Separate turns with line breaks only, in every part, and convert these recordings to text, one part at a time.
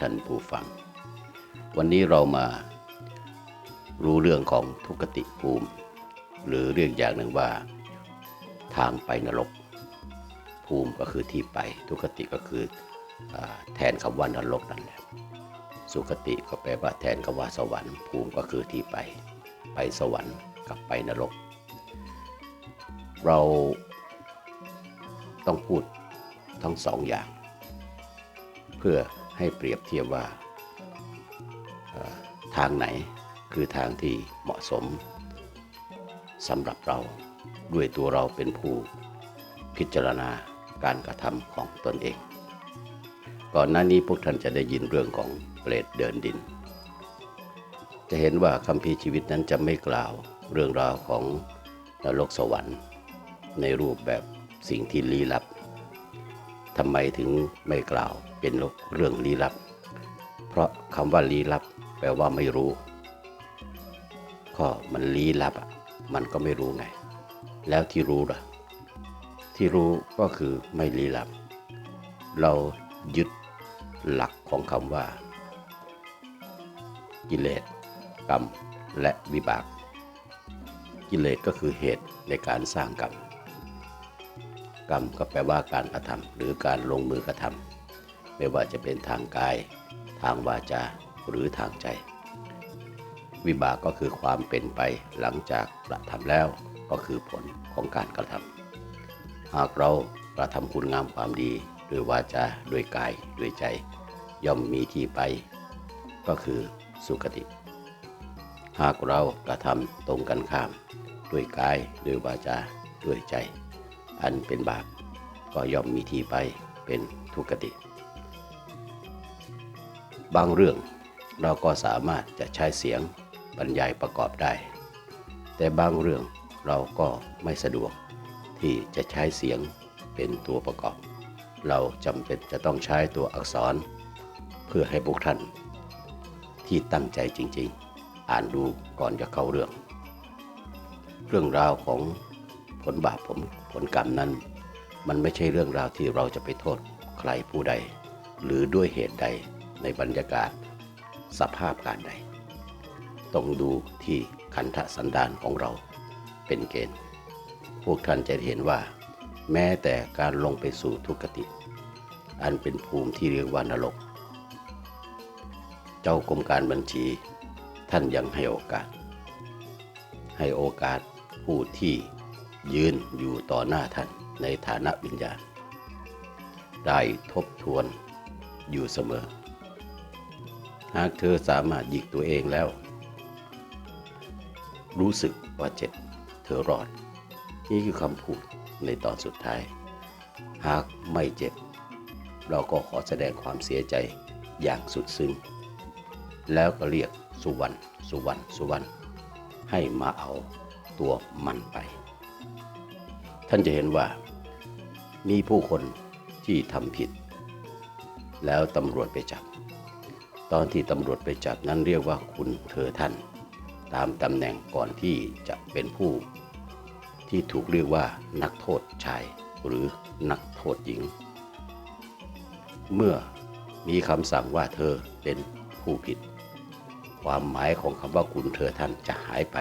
ท่านผู้ฟัง วันนี้เรามารู้เรื่องของทุกติภูมิ หรือเรียกอย่างหนึ่งว่า ทางไปนรก ภูมิก็คือที่ไป ทุกติก็คืออแทนคำว่านรกนั่นแหละสุขติก็แปลว่าแทนคำว่าสวรรค์ ภูมิก็คือที่ไป ไปสวรรค์กับไปนรก เราต้องพูดทั้งสองอย่าง เพื่อ ให้เปรียบเทียบว่าทางไหนคือทางที่เหมาะสมสำหรับเราด้วยตัวเราเป็นผู้พิจารณาการกระทำของตนเอง ก่อนหน้านี้พวกท่านจะได้ยินเรื่องของเปรตเดินดิน จะเห็นว่าคัมภีชีวิตนั้นจะไม่กล่าวเรื่องราวของนรกสวรรค์ ในรูปแบบสิ่งที่ลี้ลับ ทำไมถึงไม่กล่าวเป็นเรื่องลี้ลับ เพราะคำว่าลี้ลับ แปลว่าไม่รู้ ก็มันลี้ลับอะมันก็ไม่รู้ไง แล้วที่รู้ล่ะ ที่รู้ก็คือไม่ลี้ลับ เรายึดหลักของคำว่า กิเลสกรรมและวิบาก กิเลสก็คือเหตุในการสร้างกรรม กรรมก็แปลว่าการกระทำหรือการลงมือกระทำไม่ว่าจะเป็นทางกาย ทางวาจาหรือทางใจ วิบากก็คือความเป็นไปหลังจากกระทำแล้วก็คือผลของการกระทำหากเรากระทำคุณงามความดีด้วยวาจาด้วยกายด้วยใจ ย่อมมีที่ไป ก็คือสุคติ หากเรากระทำตรงกันข้าม ด้วยกายด้วยวาจาด้วยใจ อันเป็นบาปก็ย่อมมีที่ไปเป็นทุกขติ บางเรื่องเราก็สามารถจะใช้เสียงบรรยายประกอบได้ แต่บางเรื่องเราก็ไม่สะดวกที่จะใช้เสียงเป็นตัวประกอบ เราจำเป็นจะต้องใช้ตัวอักษร เพื่อให้พวกท่าน ที่ตั้งใจจริงๆ อ่านดูก่อนจะเข้าเรื่อง เรื่องราวของผลบาปผม ผลกรรมนั้น มันไม่ใช่เรื่องราวที่เราจะไปโทษใครผู้ใด หรือด้วยเหตุใดในบรรยากาศสภาพการใด ต้องดูที่ขันธสันดานของเราเป็นเกณฑ์ พวกท่านจะเห็นว่า แม้แต่การลงไปสู่ทุกขติ อันเป็นภูมิที่เรียกว่านรก เจ้ากรมการบัญชีท่านยังให้โอกาส ให้โอกาสผู้ที่ ยืนอยู่ต่อหน้าท่านในฐานะวิญญาณ ได้ทบทวนอยู่เสมอ หากเธอสามารถหยิกตัวเองแล้ว รู้สึกว่าเจ็บเธอรอด นี่คือคำพูดในตอนสุดท้าย หากไม่เจ็บ เราก็ขอแสดงความเสียใจอย่างสุดซึ้งแล้วก็เรียกสุวรรณ สุวรรณ สุวรรณ ให้มาเอาตัวมันไป ท่านจะเห็นว่า มีผู้คนที่ทำผิด แล้วตำรวจไปจับ ตอนที่ตำรวจไปจับนั้นเรียกว่าคุณเธอท่าน ตามตำแหน่งก่อนที่จะเป็นผู้ ที่ถูกเรียกว่านักโทษชายหรือนักโทษหญิง เมื่อมีคำสั่งว่าเธอเป็นผู้ผิด ความหมายของคำว่าคุณเธอท่านจะหายไป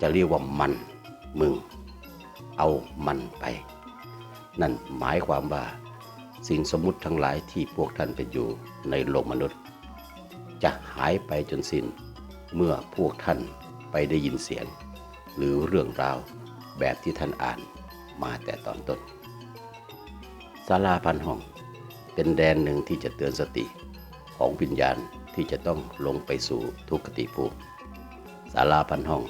จะเรียกว่ามัน มึง เอามันไป นั่นหมายความว่า สิ่งสมมุติทั้งหลายที่พวกท่านเป็นอยู่ในโลกมนุษย์ จะหายไปจนสิ้น เมื่อพวกท่านไปได้ยินเสียง หรือเรื่องราวแบบที่ท่านอ่านมาแต่ตอนต้นศาลาพันห้องเป็นแดนหนึ่งที่จะเตือนสติของวิญญาณที่จะต้องลงไปสู่ทุกขติภูมิศาลาพันห้อง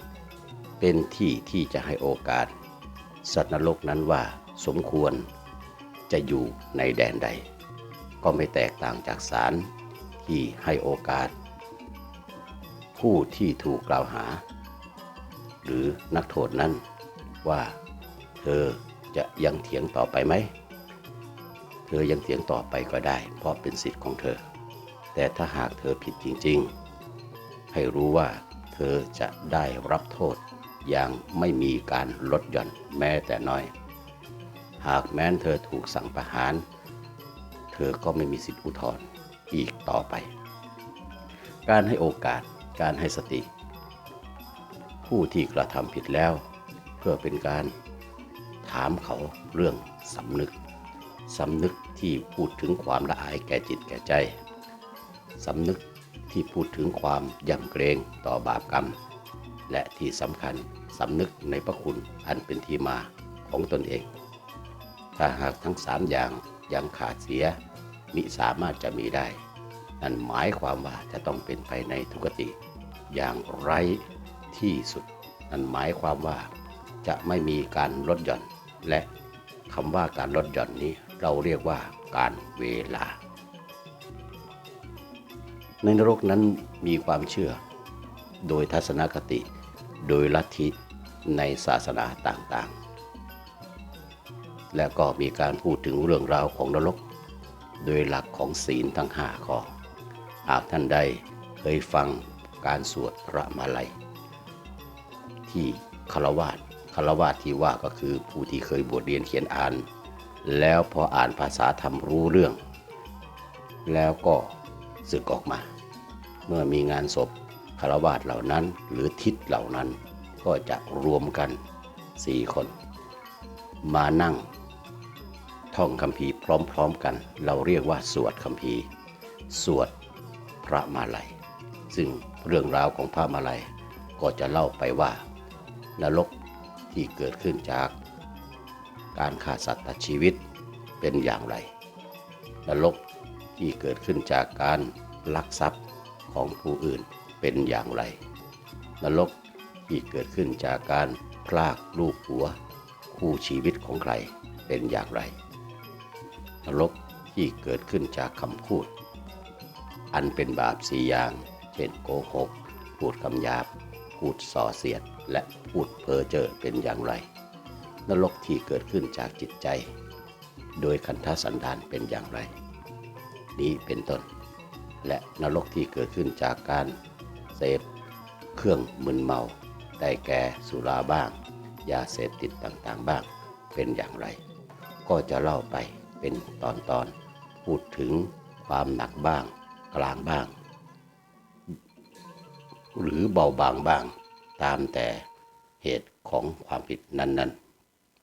เป็นที่ที่จะให้โอกาส สัตว์นรกนั้นว่าสมควรจะอยู่ในแดนใด ก็ไม่แตกต่างจากศาลที่ให้โอกาส ผู้ที่ถูกกล่าวหา หรือนักโทษนั้นว่าเธอจะยังเถียงต่อไปไหม เธอยังเถียงต่อไปก็ได้ เพราะเป็นสิทธิ์ของเธอ แต่ถ้าหากเธอผิดจริงๆ ให้รู้ว่าเธอจะได้รับโทษ อย่างไม่มีการลดหย่อนแม้แต่น้อย หากแม้นเธอถูกสั่งประหารเธธอก็ไม่มีสิทธิอุทธรณ์อีกต่อไป การให้โอกาสการให้สติ ผู้ที่กระทำผิดแล้ว เพื่อเป็นการถามเขาเรื่องสำนึกสำนึกที่พูดถึงความละอายแก่จิตแก่ใจสำนึกที่พูดถึงความยำเกรงต่อบาปกรรม และที่สำคัญสำนึกในพระคุณอันเป็นที่มาของตนเอง ถ้าหากทั้งสามอย่างยังขาดเสียมิสามารถจะมีได้ นั่นหมายความว่าจะต้องเป็นไปในทุกติ อย่างไร้ที่สุด นั่นหมายความว่าจะไม่มีการลดหย่อน และคำว่าการลดหย่อนนี้เราเรียกว่าการเวลา ในนรกนั้นมีความเชื่อ โดยทัศนคติ โดยลัทธิในศาสนาต่างๆ และก็มีการพูดถึงเรื่องราวของนรก โดยหลักของศีลทั้งห้าข้อ หากท่านใดเคยฟังการสวดพระมาลัย ที่คารวาสคารวาสที่ว่าก็คือผู้ที่เคยบวชเรียนเขียนอ่าน แล้วพออ่านภาษาธรรมรู้เรื่อง แล้วก็สึกออกมา เมื่อมีงานศพ คารวาสเหล่านั้นหรือทิศเหล่านั้นก็จะรวมกันสี่คน มานั่ง ท่องคัมภีพร้อมๆกัน เราเรียกว่าสวดคัมภีสวดพระมาลัย ซึ่งเรื่องราวของพระมาลัยก็จะเล่าไปว่านรกที่เกิดขึ้นจากการฆ่าสัตว์ตัดชีวิตเป็นอย่างไร นรกที่เกิดขึ้นจากการลักทรัพย์ของผู้อื่น เป็นอย่างไร นรกที่เกิดขึ้นจากการพลากลูกหัว คู่ชีวิตของใครเป็นอย่างไร นรกที่เกิดขึ้นจากคำพูด อันเป็นบาปสี่อย่าง เช่นโกหก พูดคำหยาบ พูดส่อเสียด และพูดเพ้อเจ้อเป็นอย่างไร นรกที่เกิดขึ้นจากจิตใจ โดยคันธสันดานเป็นอย่างไร นี้เป็นต้น และนรกที่เกิดขึ้นจากการ เสพเครื่องมึนเมาได้แก่สุราบ้าง ยาเสพติดต่างๆบ้างเป็นอย่างไร ก็จะเล่าไปเป็นตอนๆพูดถึงความหนักบ้าง กลางบ้าง หรือเบาบางบ้าง ตามแต่เหตุของความผิดนั้น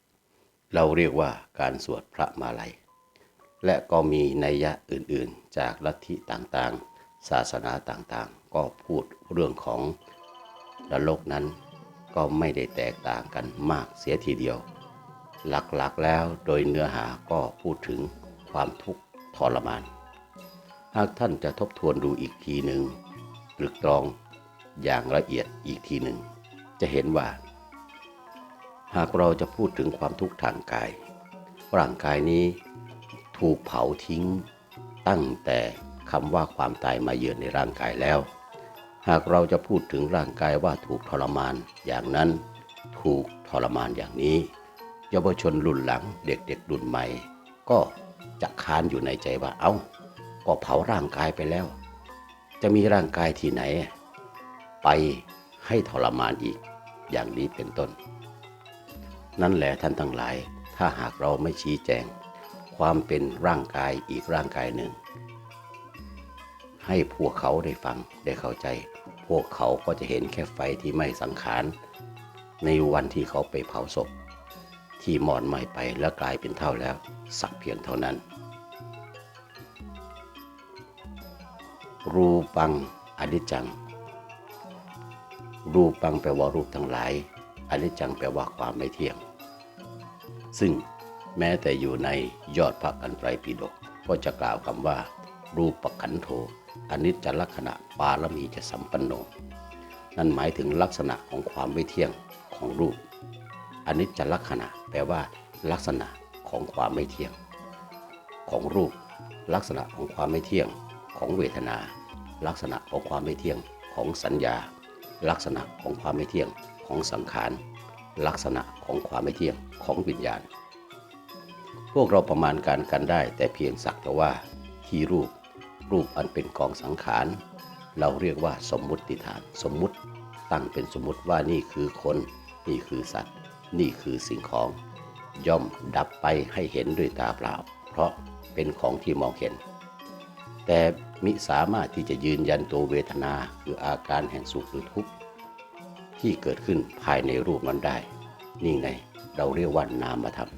ๆ เราเรียกว่าการสวดพระมาลัย และก็มีนัยยะอื่นๆ จากลัทธิต่างๆ ศาสนาต่างๆ ก็พูดเรื่องของนรกนั้นก็ไม่ได้แตกต่างกันมากเสียทีเดียว หลักๆแล้วโดยเนื้อหาก็พูดถึงความทุกข์ทรมาน หากท่านจะทบทวนดูอีกทีหนึ่งตรึกตรองอย่างละเอียดอีกทีหนึ่ง จะเห็นว่า หากเราจะพูดถึงความทุกข์ทางกาย ร่างกายนี้ถูกเผาทิ้งตั้งแต่ คำว่าความตายมาเยือนในร่างกายแล้ว หากเราจะพูดถึงร่างกายว่าถูกทรมานอย่างนั้น ถูกทรมานอย่างนี้ เยาวชนรุ่นหลังเด็กๆรุ่นใหม่ ก็จะค้านอยู่ในใจว่าเอา้า ก็เผาร่างกายไปแล้ว จะมีร่างกายที่ไหน ไปให้ทรมานอีก อย่างนี้เป็นต้น นั่นแหละท่านทั้งหลาย ถ้าหากเราไม่ชี้แจง ความเป็นร่างกายอีกร่างกายหนึ่ง ให้พวกเขาได้ฟังได้เข้าใจ พวกเขาก็จะเห็นแค่ไฟที่ไม่สังขาร ในวันที่เขาไปเผาศพ ที่หมอดไหม้ไปแล้วกลายเป็นเท่าแล้ว สักเพียงเท่านั้น รูปังอนิจจัง รูปังแปลว่ารูปทั้งหลายอนิจจังแปลว่าความไม่เที่ยง ซึ่งแม้แต่อยู่ในยอดพระกันไตรปิฎกก็จะกล่าวคำว่ารูปขันโธ อนิจจลักษณะปารมีจะสัมปันโน นั่นหมายถึงลักษณะของความไม่เที่ยงของรูปอนิจจลักษณะแปลว่า ลักษณะของความไม่เที่ยง ของรูป ลักษณะของความไม่เที่ยงของเวทนา ลักษณะของความไม่เที่ยงของสัญญา ลักษณะของความไม่เที่ยงของสังขาร ลักษณะของความไม่เที่ยงของวิญญาณ พวกเราประมาณการกันได้แต่เพียงสักแต่ว่าที่รูป รูปอันเป็นกองสังขาร เราเรียกว่าสมมุติฐาน สมมุติตั้งเป็นสมมุติว่านี่คือคน นี่คือสัตว์ นี่คือสิ่งของ ย่อมดับไปให้เห็นด้วยตาเปล่า เพราะเป็นของที่มองเห็น แต่มิสามารถที่จะยืนยันตัวเวทนาคืออาการแห่งสุขหรือทุกข์ที่เกิดขึ้นภายในรูปนั้นได้ นี่ไงเราเรียกว่านามธรรม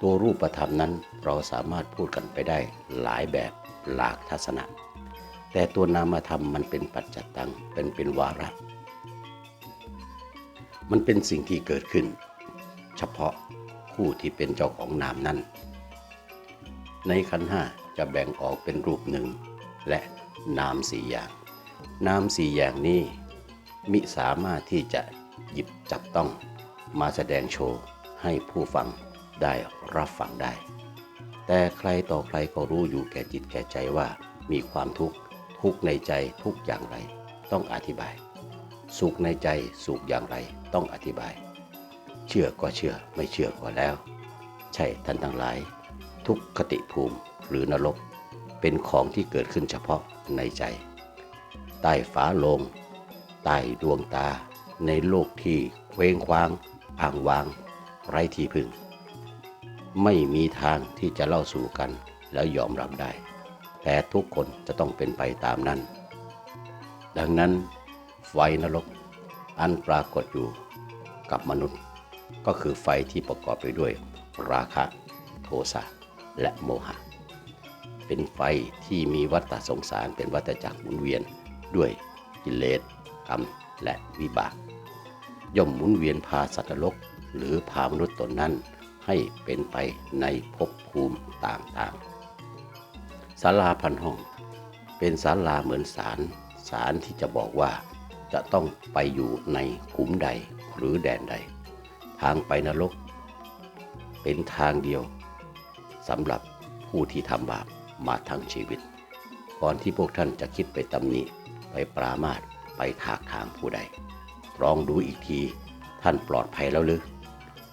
ตัวรูปธรรมนั้นเราสามารถพูดกันไปได้หลายแบบ หลากทัศนะ แต่ตัวนามธรรมมันเป็นปัจจตังเป็นเป็นวาระ มันเป็นสิ่งที่เกิดขึ้น เฉพาะผู้ที่เป็นเจ้าของนามนั้น ในขันห้าจะแบ่งออกเป็นรูปหนึ่ง และนามสี่อย่าง นามสี่อย่างนี้มิสามารถที่จะหยิบจับต้องมาแสดงโชว์ให้ผู้ฟังได้รับฟังได้ แต่ใครต่อใครก็รู้อยู่แก่จิตแก่ใจว่ามีความทุกข์ทุกในใจทุกอย่างไร ต้องอธิบาย สุขในใจสุขอย่างไรต้องอธิบาย เชื่อก็เชื่อไม่เชื่อก็แล้ว ใช่ท่านทั้งหลาย ทุกขติภูมิหรือนรก เป็นของที่เกิดขึ้นเฉพาะในใจ ใต้ฝาโลง ใต้ดวงตา ในโลกที่เคว้งคว้างอ่างวาง ไร้ที่พึ่ง ไม่มีทางที่จะเล่าสู่กันแล้วยอมรับได้ แต่ทุกคนจะต้องเป็นไปตามนั้น ดังนั้น ไฟนรกอันปรากฏอยู่กับมนุษย์ ก็คือไฟที่ประกอบไปด้วยราคะ โทสะและโมหะ เป็นไฟที่มีวัฏสงสารเป็นวัฏจักรหมุนเวียนด้วยกิเลสกรรมและวิบาก ย่อมหมุนเวียนพาสัตว์นรกหรือพามนุษย์ตนนั้น ให้เป็นไปในภพภูมิต่างๆศาลาพันห้อง เป็นศาลาเหมือนศาลศาลที่จะบอกว่าจะต้องไปอยู่ในขุมใดหรือแดนใด ทางไปนรก เป็นทางเดียวสำหรับผู้ที่ทำบาปมาทั้งชีวิต ก่อนที่พวกท่านจะคิดไปตำหนิไปปรามาสไปถากถางผู้ใดลองดูอีกที ท่านปลอดภัยแล้วหรือ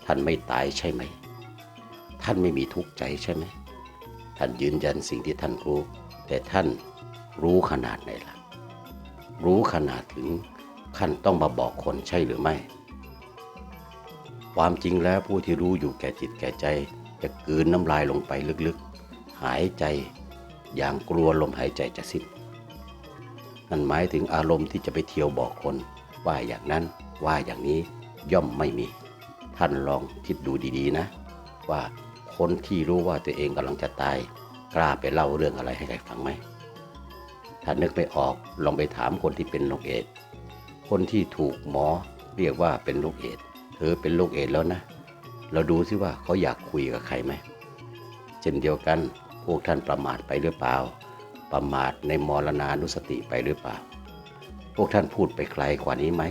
ท่านไม่ตายใช่ไหม ท่านไม่มีทุกข์ใจใช่ไหมท่านยืนยันสิ่งที่ท่านรู้ แต่ท่านรู้ขนาดไหนล่ะ รู้ขนาดถึงขั้นต้องมาบอกคนใช่หรือไม่ ความจริงแล้วผู้ที่รู้อยู่แก่จิตแก่ใจ จะกลืนน้ำลายลงไปลึกๆ หายใจอย่างกลัวลมหายใจจะสิ้น นั่นหมายถึงอารมณ์ที่จะไปเที่ยวบอกคน ว่าอย่างนั้นว่าอย่างนี้ย่อมไม่มี ท่านลองคิดดูดีๆนะ ว่า คนที่รู้ว่าตัวเองกำลังจะตาย กล้าไปเล่าเรื่องอะไรให้ใครฟังไหม ถ้านึกไม่ออกลองไปถามคนที่เป็นโรคเอดส์คนที่ถูกหมอเรียกว่าเป็นโรคเอดส์เธอเป็นโรคเอดส์แล้วนะ เราดูซิว่าเขาอยากคุยกับใครไหม เช่นเดียวกันพวกท่านประมาทไปหรือเปล่า ประมาทในมรณานุสติไปหรือเปล่า พวกท่านพูดไปไกลกว่านี้ไหม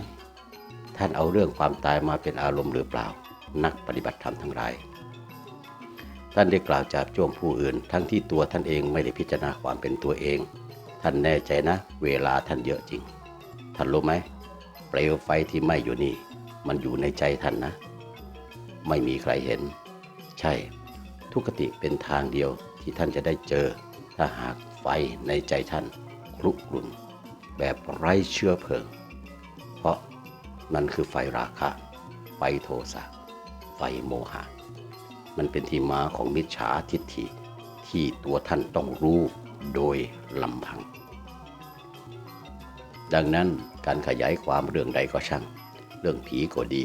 ท่านเอาเรื่องความตายมาเป็นอารมณ์หรือเปล่า นักปฏิบัติธรรมทั้งหลาย ท่านได้กล่าวจากจ้วงผู้อื่น ทั้งที่ตัวท่านเองไม่ได้พิจารณาความเป็นตัวเอง ท่านแน่ใจนะ เวลาท่านเยอะจริง ท่านรู้ไหมเปลวไฟที่ไหม้อยู่นี่ มันอยู่ในใจท่านนะ ไม่มีใครเห็น ใช่ ทุกขติเป็นทางเดียวที่ท่านจะได้เจอ ถ้าหากไฟในใจท่านคลุกกลุ่น แบบไร้เชื้อเพลิง เพราะมันคือไฟราคะ ไฟโทสะ ไฟโมหะ มันเป็นที่มาของมิจฉาทิฏฐิที่ตัวท่านต้องรู้โดยลำพัง ดังนั้นการขยายความเรื่องใดก็ช่าง เรื่องผีก็ดี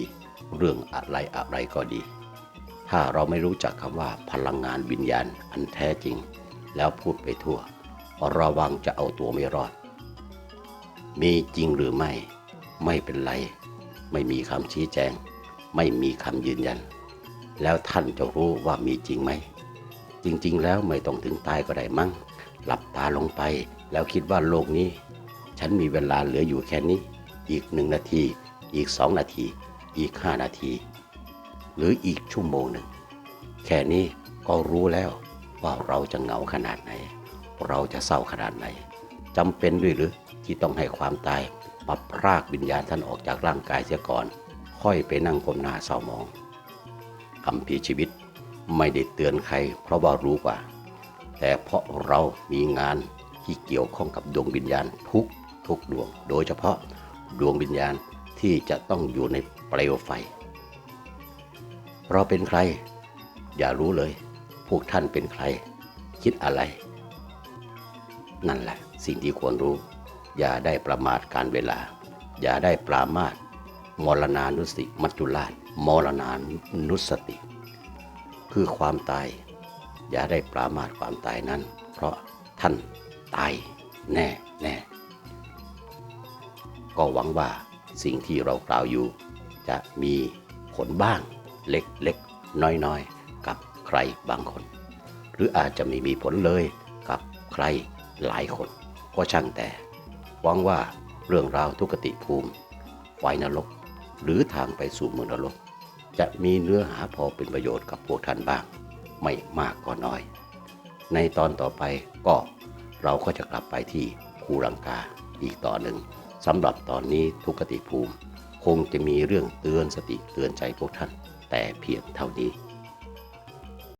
เรื่องอะไรอะไรก็ดี ถ้าเราไม่รู้จักคำว่าพลังงานวิญญาณอันแท้จริง แล้วพูดไปทั่ว ระวังจะเอาตัวไม่รอด มีจริงหรือไม่ ไม่เป็นไร ไม่มีคำชี้แจง ไม่มีคำยืนยัน แล้วท่านจะรู้ว่ามีจริงไหม จริงๆ แล้วไม่ต้องถึงตายก็ได้มั้ง หลับตาลงไป แล้วคิดว่าโลกนี้ ฉันมีเวลาเหลืออยู่แค่นี้ อีกหนึ่งนาที อีกสองนาที อีกห้านาที หรืออีกชั่วโมงหนึ่ง แค่นี้ก็รู้แล้วว่าเราจะเหงาขนาดไหน เราจะเศร้าขนาดไหนจำเป็นด้วยหรือที่ต้องให้ความตายมาพรากวิญญาณท่านออกจากร่างกายเสียก่อน ค่อยไปนั่งก้มหน้าเศร้ามอง คำพีร์ชีวิต ไม่ได้เตือนใคร เพราะว่ารู้กว่า แต่เพราะเรามีงานที่เกี่ยวข้องกับดวงวิญญาณทุกทุกดวง โดยเฉพาะดวงวิญญาณที่จะต้องอยู่ในเปลวไฟ เราเป็นใคร อย่ารู้เลย พวกท่านเป็นใคร คิดอะไร นั่นแหละสิ่งที่ควรรู้ อย่าได้ประมาทการเวลา อย่าได้ปรามาทมรณานุสิมัจจุราช มรณานุสติ คือความตาย อย่าได้ปรามาทความตายนั้น เพราะท่านตายแน่แน่ก็หวังว่าสิ่งที่เรากล่าวอยู่ จะมีผลบ้างเล็กเล็กน้อยน้อยๆ กับใครบางคน หรืออาจจะไม่มีผลเลยกับใครหลายคน ก็ช่างแต่หวังว่าเรื่องราวทุกติภูมิไฟนรก หรือทางไปสู่เมืองนรก จะมีเนื้อหาพอเป็นประโยชน์กับพวกท่านบ้าง ไม่มากก็น้อย ในตอนต่อไปก็เราก็จะกลับไปที่ภูรังกาอีกต่อหนึ่งสำหรับตอนนี้ทุกขติภูมิ คงจะมีเรื่องเตือนสติเตือนใจพวกท่าน แต่เพียงเท่านี้